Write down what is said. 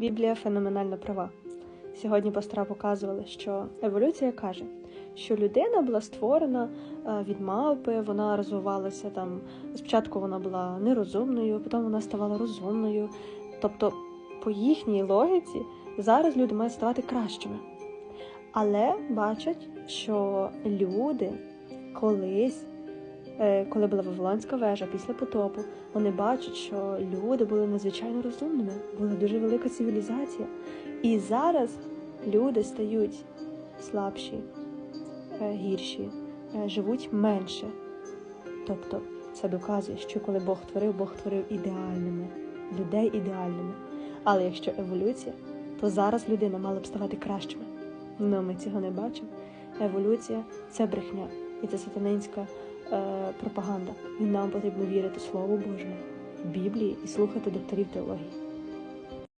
Біблія феноменально права. Сьогодні пастора показували, що еволюція каже, що людина була створена е, від мавпи, вона розвивалася там. Спочатку вона була нерозумною, потім вона ставала розумною. Тобто, по їхній логіці, зараз люди мають ставати кращими. Але бачать, що люди колись, коли була Вавилонська вежа після потопу, вони бачать, що люди були надзвичайно розумними, була дуже велика цивілізація. І зараз люди стають слабші, е, гірші, е, живуть менше. Тобто це доказує, що коли Бог творив, Бог творив ідеальними, людей ідеальними. Але якщо еволюція, то зараз людина мала б ставати кращими. Ну ми цього не бачимо. Еволюція це брехня, і це сатанинська е, пропаганда. І нам потрібно вірити Слову Божому, Біблії і слухати докторів теології.